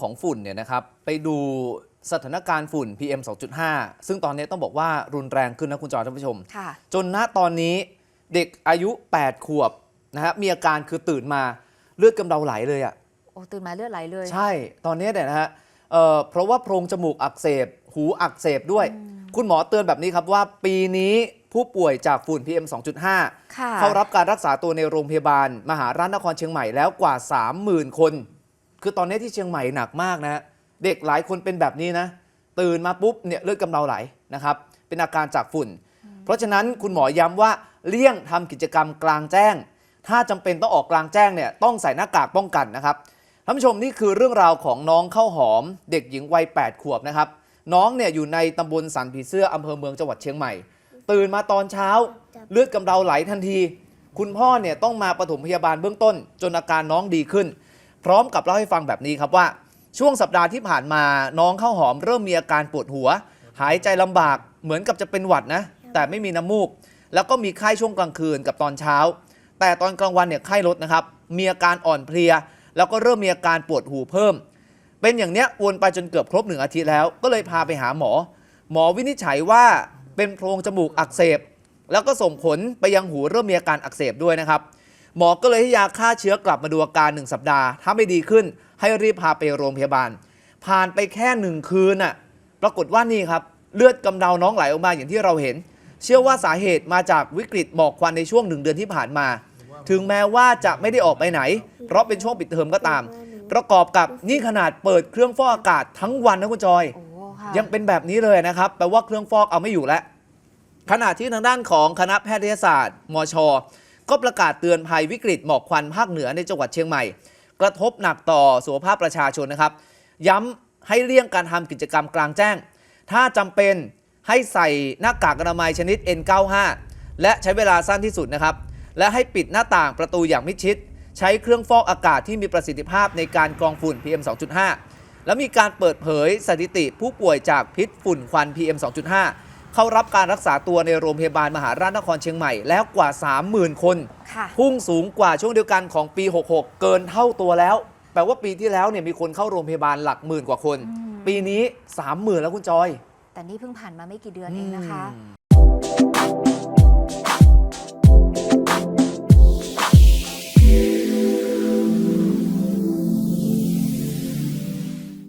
ของฝุ่นเนี่ยนะครับไปดูสถานการณ์ฝุ่น PM 2.5 ซึ่งตอนนี้ต้องบอกว่ารุนแรงขึ้นนะคุณจอท่านผู้ชมค่ะจนณตอนนี้เด็กอายุ 8 ขวบนะฮะมีอาการคือตื่นมาเลือดกำเดาไหลเลยอะ่ะโอ้ตื่นมาเลือดไหลเลย ใช่ตอนนี้เนี่ยนะฮะเอ่อเพราะว่าโพรงจมูกอักเสบ หูอักเสบด้วย คุณหมอเตือนแบบนี้ครับว่าปีนี้ผู้ป่วยจากฝุ่น PM 2.5 ค่ะ เข้ารับการรักษาตัวในโรงพยาบาล มหาราชนครเชียงใหม่แล้วกว่า 30,000 คน คือตอนนี้ที่เชียงใหม่หนักมากนะฮะเด็กหลายคนเป็นแบบนี้นะ ตื่นมาปุ๊บเนี่ยเลือดกำเดาไหลนะครับ เป็นอาการจากฝุ่น เพราะฉะนั้นคุณหมอย้ำว่าเลี่ยงทำกิจกรรมกลางแจ้ง ถ้าจำเป็นต้องออกกลางแจ้งเนี่ยต้องใส่หน้ากากป้องกันนะครับท่านผู้ชมนี่คือเรื่องราวของน้องข้าวหอม เด็กหญิงวัย 8 ขวบนะครับ น้องเนี่ยอยู่ในตำบลสันผีเสื้ออำเภอเมืองจังหวัดเชียงใหม่ ตื่นมาตอนเช้าเลือดกำเดาไหลทันที คุณพ่อเนี่ยต้องมาปฐมพยาบาลเบื้องต้น จนอาการน้องดีขึ้น พร้อมกับเล่าให้ฟังแบบนี้ครับว่า ช่วงสัปดาห์ที่ผ่านมาน้องข้าวหอมเริ่มมีอาการปวดหัว หายใจลำบากเหมือนกับจะเป็นหวัดนะ แต่ไม่มีน้ำมูก แล้วก็มีไข้ช่วงกลางคืนกับตอนเช้า แต่ตอนกลางวันเนี่ยไข้ลดนะครับมีอาการอ่อนเพลีย แล้วก็เริ่มมีอาการปวดหูเพิ่ม เป็นอย่างเนี้ยวนไปจนเกือบครบหนึ่งอาทิตย์แล้ว ก็เลยพาไปหาหมอ หมอวินิจฉัยว่าเป็นโพรงจมูกอักเสบ แล้วก็ส่งผลไปยังหูเริ่มมีอาการอักเสบด้วยนะครับ หมอก็เลยให้ยาฆ่าเชื้อกลับมาดูอาการหนึ่งสัปดาห์ ถ้าไม่ดีขึ้นให้รีบพาไปโรงพยาบาล ผ่านไปแค่หนึ่งคืนน่ะปรากฏว่านี่ครับเลือดกำเดาน้องไหลออกมาอย่างที่เราเห็น เชื่อว่าสาเหตุมาจากวิกฤตหมอกควันในช่วงหนึ่งเดือนที่ผ่านมา ถึงแม้ว่าจะไม่ได้ออกไปไหน เพราะเป็นช่วงปิดเทอมก็ตาม ประกอบกับนี่ขนาดเปิดเครื่องฟอกอากาศทั้งวันนะคุณจอย โอ้ค่ะยังเป็นแบบนี้เลยนะครับแปลว่าเครื่องฟอกเอาไม่อยู่แล้ว ขณะที่ทางด้านของคณะแพทยศาสตร์ มช ก็ประกาศเตือนภัยวิกฤตหมอกควันภาคเหนือในจังหวัดเชียงใหม่ กระทบหนักต่อสุขภาพประชาชนนะครับ ย้ำให้เลี่ยงการทำกิจกรรมกลางแจ้ง ถ้าจำเป็นให้ใส่หน้ากากอนามัยชนิด N95 และใช้เวลาสั้นที่สุดนะครับ และให้ปิดหน้าต่างประตูอย่างมิดชิด ใช้เครื่องฟอกอากาศที่มีประสิทธิภาพในการกรองฝุ่น PM 2.5 แล้วมีการเปิดเผยสถิติผู้ป่วยจากพิษฝุ่นควัน PM 2.5 เข้ารับการรักษาตัวในโรงพยาบาลมหาราชนครเชียงใหม่แล้วกว่า 30,000 คน ค่ะ พุ่งสูงกว่าช่วงเดียวกันของปี 66 เกินเท่าตัวแล้ว แปลว่าปีที่แล้วเนี่ยมีคนเข้าโรงพยาบาลหลักหมื่นกว่าคน อืม ปีนี้ 30,000 แล้วคุณจอย แต่นี่เพิ่งผ่านมาไม่กี่เดือนเองนะคะ อืม